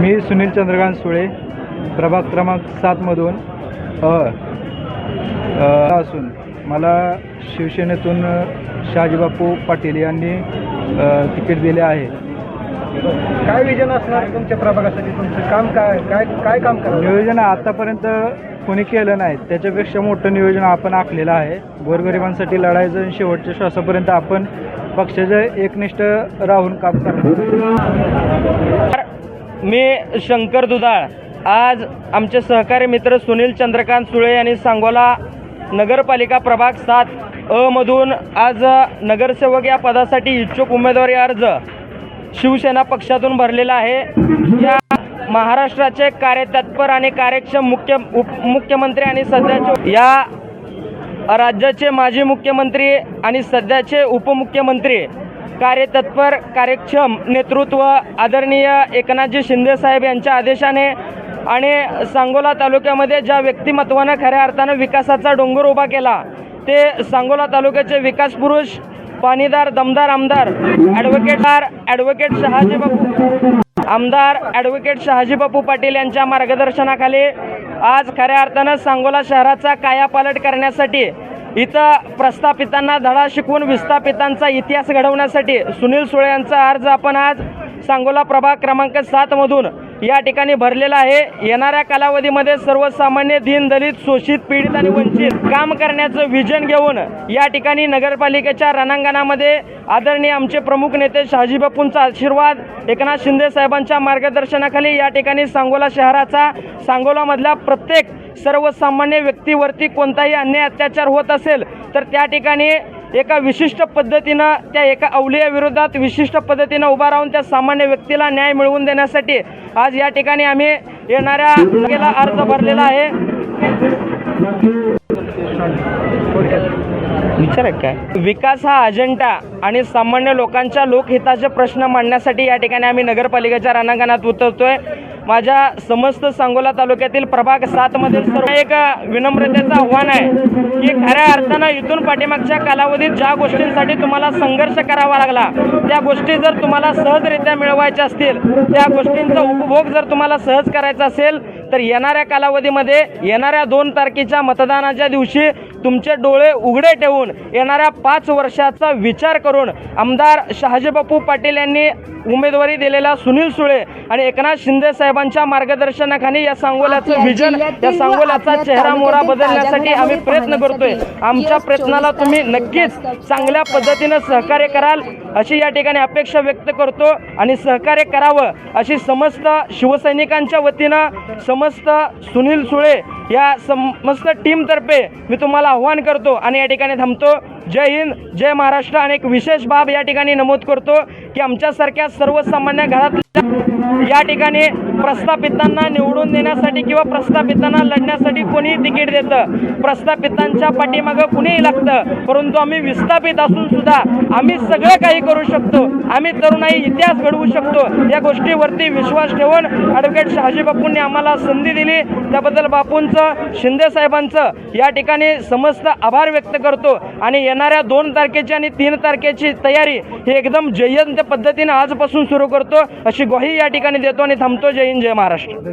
मी सुनील चंद्रकांत सुळे प्रभाग क्रमांक सातमधून असून मला शिवसेनेतून शहाजीबापू पाटील यांनी तिकीट दिले आहे. काय विजन असणार तुमच्या प्रभागासाठी? तुमचं काम काय? काय काय काम करा नियोजन आतापर्यंत कोणी केलं नाही. त्याच्यापेक्षा मोठं नियोजन आपण आखलेलं आहे. गोरगरिबांसाठी लढायचं आणि शेवटच्या श्वासापर्यंत आपण पक्षाचं एकनिष्ठ राहून काम करणार. मी शंकर दुधाळ. आज आमचे सहकारी मित्र सुनील चंद्रकांत सुळे यांनी सांगोला नगरपालिका प्रभाग सात अ मधून आज नगरसेवक या पदासाठी इच्छुक उमेदवारी अर्ज शिवसेना पक्षातून भरलेला आहे. या महाराष्ट्राचे कार्यतत्पर आणि कार्यक्षम मुख्य उप मुख्यमंत्री आणि सध्याचे या राज्याचे माजी मुख्यमंत्री आणि सध्याचे उपमुख्यमंत्री कार्यतत्पर कार्यक्षम नेतृत्व आदरणीय एकनाथजी शिंदेसाहेब यांच्या आदेशाने आणि सांगोला तालुक्यामध्ये ज्या व्यक्तिमत्वानं खऱ्या अर्थानं विकासाचा डोंगर उभा केला ते सांगोला तालुक्याचे विकास पुरुष पाणीदार दमदार आमदार ॲडव्होकेटार ॲडव्होकेट शहाजी बापू आमदार ॲडव्होकेट शहाजी बापू पाटील यांच्या मार्गदर्शनाखाली आज खऱ्या अर्थानं सांगोला शहराचा कायापालट करण्यासाठी इथं प्रस्थापितांना धडा शिकवून विस्थापितांचा इतिहास घडवण्यासाठी सुनील सुळे यांचा अर्ज आपण आज सांगोला प्रभाग क्रमांक सातमधून या ठिकाणी भरलेला आहे. येणाऱ्या कालावधीमध्ये सर्वसामान्य दिन दलित शोषित पीडित आणि वंचित काम करण्याचं विजन घेऊन या ठिकाणी नगरपालिकेच्या रणांगणामध्ये आदरणीय आमचे प्रमुख नेते शहाजी बापूंचा आशीर्वाद एकनाथ शिंदे साहेबांच्या मार्गदर्शनाखाली या ठिकाणी सांगोला शहराचा सांगोलामधल्या प्रत्येक सर्वसामान्य व्यक्तीवरती कोणताही अन्याय अत्याचार होत असेल तर त्या ठिकाणी एका विशिष्ट पद्धतीनं त्या एका अवलियाविरोधात विशिष्ट पद्धतीनं उभा राहून त्या सामान्य व्यक्तीला न्याय मिळवून देण्यासाठी आज या ठिकाणी आम्ही येणाऱ्या तारखेला अर्ज भरलेला आहे. विचार काय? विकास हा अजेंडा आणि सामान्य लोकांच्या लोकहिताचे प्रश्न मांडण्यासाठी या ठिकाणी आम्ही नगरपालिकेच्या रणांगणात उतरतोय. माझ्या समस्त सांगोला तालुक्यातील प्रभाग सातमधील सर्व एक विनम्रतेचं आव्हान आहे की खऱ्या असताना इथून पाठीमागच्या कालावधीत ज्या गोष्टींसाठी तुम्हाला संघर्ष करावा लागला त्या गोष्टी जर तुम्हाला सहजरित्या मिळवायच्या असतील त्या गोष्टींचा उपभोग जर तुम्हाला सहज करायचा असेल तर येणाऱ्या कालावधीमध्ये येणाऱ्या दोन तारखेच्या मतदानाच्या दिवशी तुमचे डोळे उघडे ठेवून येणाऱ्या पाच वर्षाचा विचार करून आमदार शहाजीबापू पाटील यांनी उमेदवारी दिलेला सुनील सुळे आणि एकनाथ शिंदे साहेबांच्या मार्गदर्शनाखाली या सांगोल्याचं विजन या सांगोल्याचा चेहरा मोहरा बदलण्यासाठी आम्ही प्रयत्न करतोय. आमच्या प्रयत्नाला तुम्ही नक्कीच चांगल्या पद्धतीनं सहकार्य कराल अशी या ठिकाणी अपेक्षा व्यक्त करतो आणि सहकार्य करावं अशी समस्त शिवसैनिकांच्या वतीनं समस्त सुनील सुळे या समस्त टीमतर्फे मी तुम्हाला आव्हान करतो आणि या ठिकाणी थांबतो. जय हिंद जय महाराष्ट्र. आणि एक विशेष बाब या ठिकाणी नमूद करतो की आमच्यासारख्या सर्वसामान्य घरातल्या या ठिकाणी प्रस्थापितांना निवडून देण्यासाठी किंवा प्रस्थापितांना लढण्यासाठी कोणी तिकीट देतं. प्रस्थापितांच्या पाठीमागं कुणीही लागतं. परंतु आम्ही विस्थापित असून सुद्धा आम्ही सगळं काही करू शकतो. आम्ही तरुणाई इतिहास घडवू शकतो. या गोष्टीवरती विश्वास ठेवून ॲडव्होकेट शहाजी बापूंनी आम्हाला संधी दिली. त्याबद्दल बापूंचं शिंदे साहेबांचं या ठिकाणी समस्त आभार व्यक्त करतो. आणि येणाऱ्या दोन तारखेची आणि तीन तारखेची तयारी ही एकदम जयंत पद्धतीने आजपासून सुरू करतो. अशी ग्वाही या ठिकाणी देतो आणि थांबतो. जय हिंद जय महाराष्ट्र.